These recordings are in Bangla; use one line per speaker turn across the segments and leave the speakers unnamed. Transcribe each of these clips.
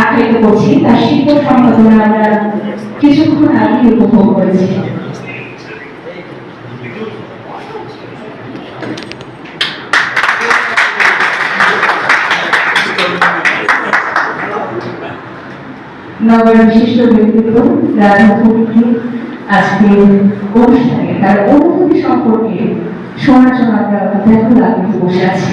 আখ্যায়িত করছি, তার শিল্প সম্পাদনা আমরা কিছুক্ষণ আগে উপভোগ করেছি। নগর বিশিষ্ট ব্যক্তিত্ব রাজা আজকে অনুষ্ঠানে তার অনুভূতি সম্পর্কে শোনার জন্য আমরা বসে আছি।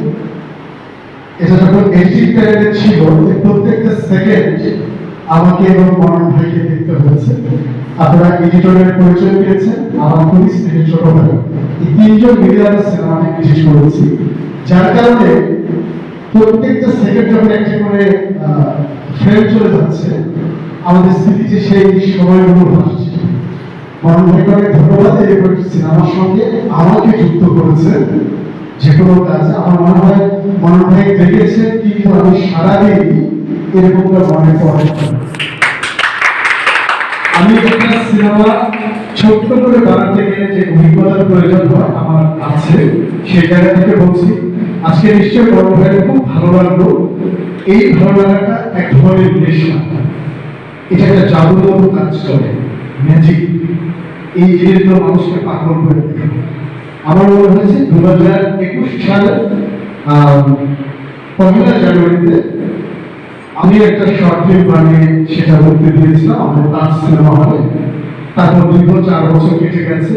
এটা যখন প্যানেলে ছিল প্রত্যেকটা সেকেন্ড আমাকে এবং মনন ভাইকে দেখতে হয়েছে। আপনারা এডিটরের পরিচয় পেয়েছেন, আমার ছোট ভাই। এই তিনজন মিলে আমরা সিনেমাটি বিশেষ করেছি। যার কারণে প্রত্যেকটা সেকেন্ড যখন একটা করে ফ্রেম চলে যাচ্ছে, আমাদের স্মৃতিতে সেই সময়গুলো ভাসছে মনন ভাইকে অনেক ধন্যবাদ এই সিনেমার সঙ্গে আমাকে যুক্ত করেছেন। যে কোনো কাজ আমার মনে হয় মনে হয় দেখেছে কিন্তু আমি সারাদিন এরকমটা মনে পড়ে আমি একটা সিনেমা ছোট্ট করে বানাতে গেলে যে অভিজ্ঞতার প্রয়োজন হয়, আমার আছে, সেই জায়গা থেকে বলছি। আজকে নিশ্চয়ই বড় ভাইয়ের খুব ভালো লাগল। এই ভালো লাগাটা এক ধরনের নেশা। এটা একটা জাদুর কাজ করে ম্যাজিক এই জিনিসগুলো মানুষকে পাগল করে দেয়। আমার মনে হয়েছে দু হাজার একুশ আহ, পহেলা জানুয়ারিতে আমি একটা শর্ট ফিল্ম বানিয়ে সেটা করতে দিয়েছিলাম আমাদের তাজ সিনেমা হলে। তারপর দীর্ঘ চার বছর কেটে গেছে।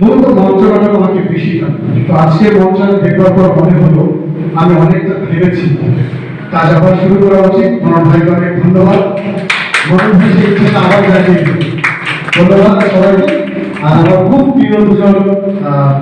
মূলত মঞ্চনাটা আমাকে বেশি লাগতো তো আজকে মঞ্চনা দেখবার পর মনে হলো আমি অনেকটা ভেবেছি। কাজ আবার শুরু করা উচিত। মনোজ ভাইকে অনেক ধন্যবাদ। মনোজ ভাই সেই আবার জানিয়ে ধন্যবাদ সবাইকে। আমার খুব প্রিয় দুজন আহ,